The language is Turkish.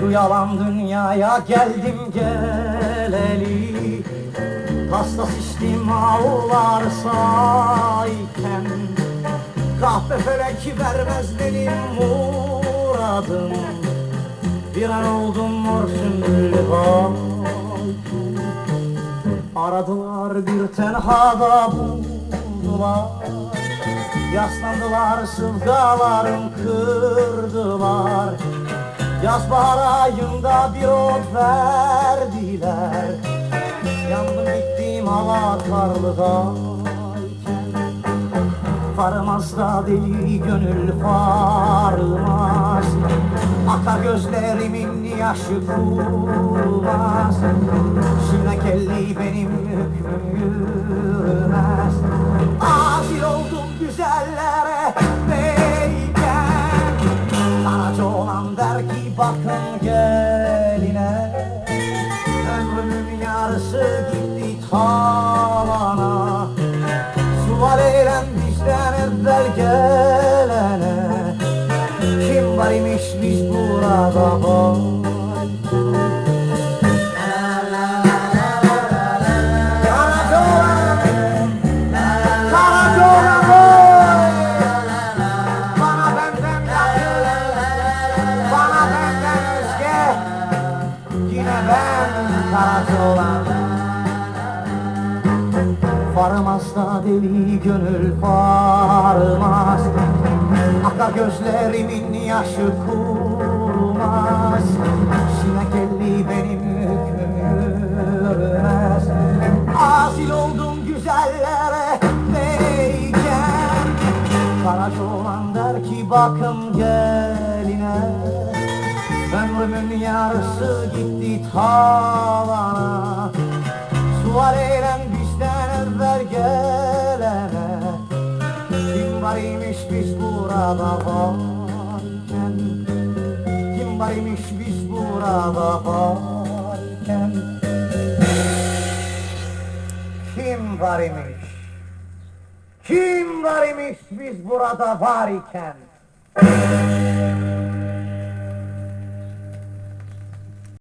Şu yalan dünyaya geldim geleli. Hasta şiştim ağlar sayken. Kahpe felek vermez benim muradım. Bir an oldum mor sümbüllü Aradılar bir tenhada buldular. Yaslandılar sıvgalarım kırdılar Yaz bahar ayında bir ot verdiler. Yandım gittim hava karlıdayken Farmaz da deli gönül farmaz Akar gözlerimin yaşı kurmaz. Şimdi kelli benim hükmüm ben karaca olan Farmaz da deli gönül farmaz Akar gözlerimin yaşı kurmaz Sinekelli benim hükmüm yürümez Asil oldum güzellere beyken. Karaca olan der ki bakın geline. Ömrümün yarısı gitti tavana burada varken Kim var imiş biz burada varken? Kim var imiş Kim var imiş biz burada var iken